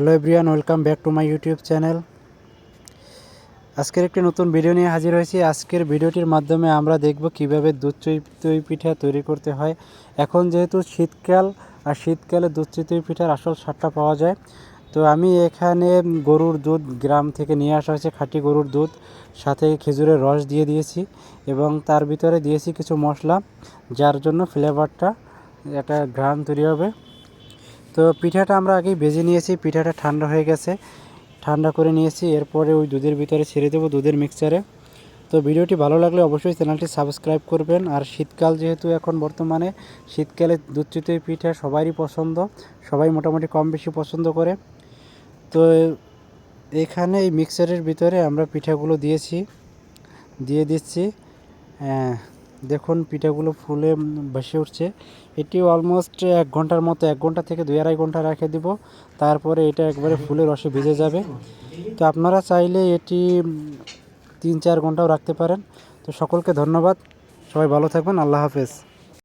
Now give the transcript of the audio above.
Hello everyone welcome back to my YouTube channel আজকের একটি নতুন ভিডিও নিয়ে হাজির হয়েছি। আজকের ভিডিওটির মাধ্যমে আমরা দেখব কীভাবে দুধ চিতই পিঠা তৈরি করতে হয়। এখন যেহেতু শীতকাল, আর শীতকালে দুধ চিতই পিঠার আসল স্বাদটা পাওয়া যায়, তো আমি এখানে গরুর দুধ গ্রাম থেকে নিয়ে আসা হয়েছে, খাঁটি গরুর দুধ। সাথে খেজুরের রস দিয়ে দিয়েছি এবং তার ভিতরে দিয়েছি কিছু মশলা, যার জন্য ফ্লেভারটা একটা ঘ্রাণ তৈরি হবে। তো পিঠাটা আমরা আগেই ভেজে নিয়েছি, পিঠাটা ঠান্ডা হয়ে গেছে। ঠান্ডা করে নিয়েছি, এরপরে ওই দুধের ভিতরে ছেড়ে দেবো দুধের মিক্সচারে তো ভিডিওটি ভালো লাগলে অবশ্যই চ্যানেলটি সাবস্ক্রাইব করবেন। আর শীতকাল যেহেতু এখন বর্তমানে, শীতকালে দুধ পিঠা সবারই পছন্দ, সবাই মোটামুটি কম বেশি পছন্দ করে। তো এখানে এই মিক্সারের ভিতরে আমরা পিঠাগুলো দিয়েছি, দিয়ে দিচ্ছি দেখুন, পিঠাগুলো ফুলে ভেসে উঠছে। এটি অলমোস্ট এক ঘণ্টার মতো, এক ঘণ্টা থেকে দুই আড়াই ঘণ্টা রেখে দিব। তারপরে এটা একবারে ফুলের রসে ভিজে যাবে। তো আপনারা চাইলে এটি তিন চার ঘন্টাও রাখতে পারেন। তো সকলকে ধন্যবাদ। সবাই ভালো থাকবেন। আল্লাহ হাফেজ।